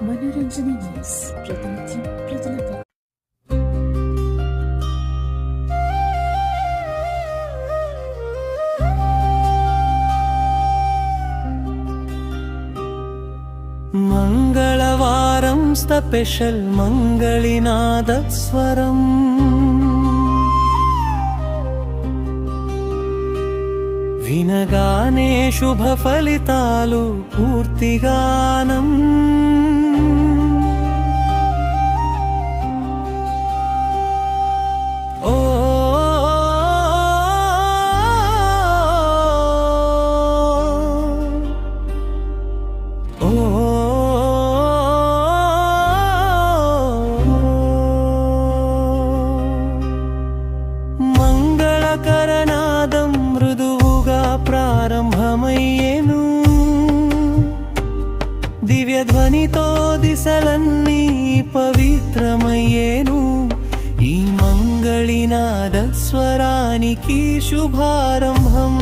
మనోరంజన news ప్రతినిత్యం ప్రజలకు మంగళవారం స్పెషల్ మంగళినాద స్వరం వినగానే శుభ ఫలితాలు పూర్తిగానం మంగళకరనాదం మృదువుగా ప్రారంభమయ్యేను. దివ్యధ్వనితో దిశలన్నీ పవిత్రమయ్యేను. ఈ మంగళినాద స్వరానికి శుభారంభం.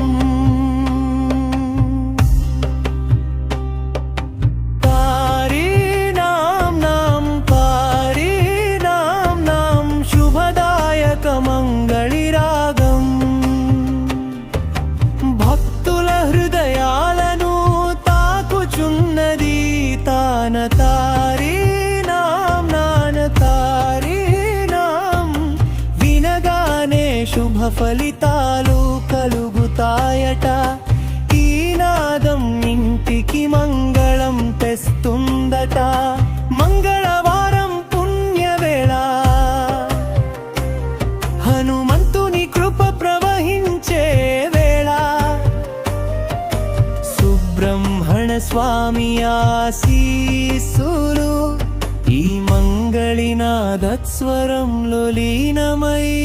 ఫలితాలు కలుగుతాయట. ఈ నాదం ఇంటికి మంగళం తెస్తుందట. మంగళవారం పుణ్యవేళ. హనుమంతుని కృప ప్రవహించే వేళ. సుబ్రహ్మణ స్వామి ఆశీసులు ఈ మంగళినాదత్స్వరంలో లీనమై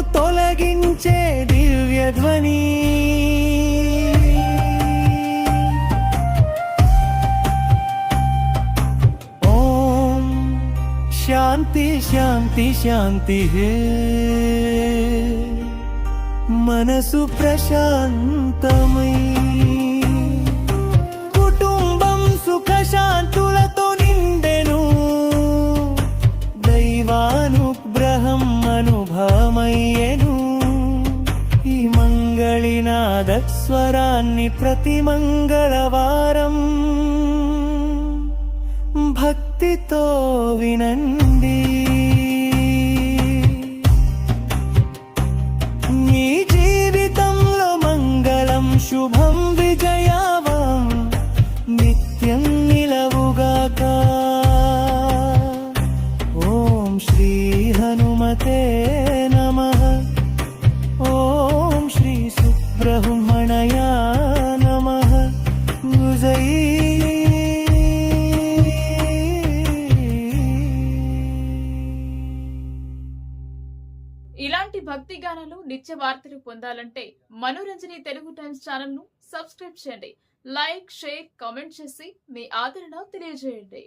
తొలగించే దివ్యధ్వని. ఓం శాంతి శాంతి శాంతి మనసు ప్రశాంతమై స్వరాన్ని ప్రతి మంగళవారం భక్తితో వినండి. మీ జీవితంలో మంగళం శుభం విజయావం నిత్యం నిలవుగాక. భక్తి గానాలు నిత్య వార్తలు పొందాలంటే మనోరంజని తెలుగు టైమ్స్ ఛానల్ను సబ్స్క్రైబ్ చేయండి. లైక్ షేర్ కామెంట్ చేసి మీ ఆదరణ తెలియజేయండి.